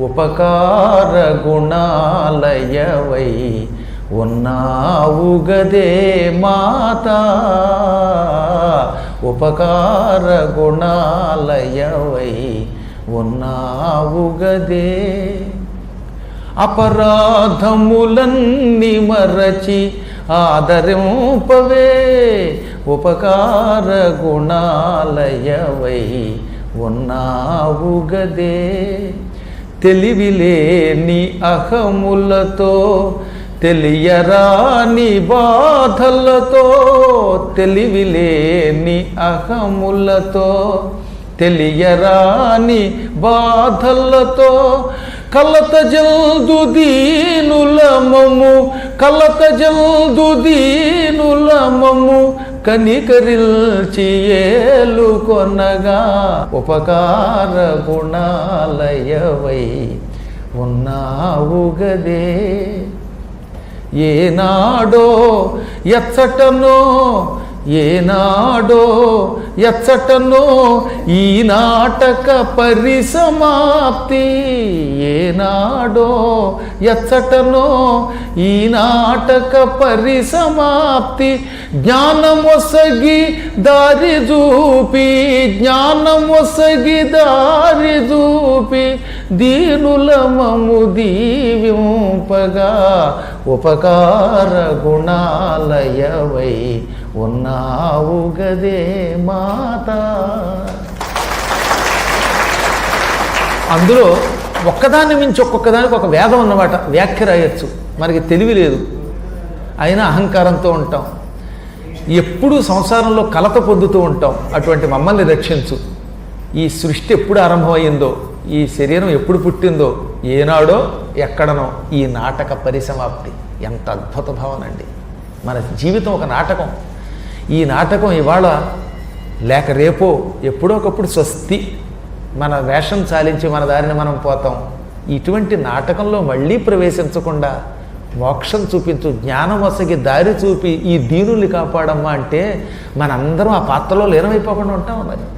ఉపకార గుణాలయవై ఉన్నావుగదే మాత. ఉపకార గుణాలయవై ఉన్నావుగదే. అపరాధములన్నీ మరచి ఆదరింపవే. ఉపకార గుణాలయవై ఉన్నావుగదే. తెలివిలేని అహములతో తెలియరాని బాధలతో తెలివిలేని అహములతో తెలియరాని బాధలతో కలత జల్దు దీనులమము కలత జల్దు దీనులమము కనికరిల్చి ఏలుకొనగా ఉపకార గుణాలయవై ఉన్నావు గదే. ఏనాడో ఎచ్చటనో ఏనాడో ఎచ్చటనో ఈ నాటక పరిసమాప్తి. ఏనాడో ఎచ్చటనో ఈ నాటక పరిసమాప్తి. జ్ఞానమొసగి దారి చూపి జ్ఞానమొసగి దారి చూపి దీనుల మము దీవింపగా ఉపకార గుణాలయవై ఉన్నావు గదే మాత. అందులో ఒక్కదాన్ని మించి ఒక్కొక్కదానికి ఒక వేదం అన్నమాట. వ్యాఖ్య రాయొచ్చు. మనకి తెలివి లేదు. అయినా అహంకారంతో ఉంటాం. ఎప్పుడూ సంసారంలో కలత పొందుతూ ఉంటాం. అటువంటి మమ్మల్ని రక్షించు. ఈ సృష్టి ఎప్పుడు ఆరంభమైందో ఈ శరీరం ఎప్పుడు పుట్టిందో ఏనాడో ఎక్కడనో ఈ నాటక పరిసమాప్తి. ఎంత అద్భుత భావన అండి. మన జీవితం ఒక నాటకం. ఈ నాటకం ఇవాళ లేక రేపో ఎప్పుడో ఒకప్పుడు స్వస్తి. మన వేషం చాలించి మన దారిని మనం పోతాం. ఇటువంటి నాటకంలో మళ్ళీ ప్రవేశించకుండా మోక్షం చూపించు జ్ఞానం వసగి దారి చూపి ఈ దీనుల్ని కాపాడమ్మా అంటే మనందరం ఆ పాత్రలో లీనమైపోకుండా ఉంటాం మరి.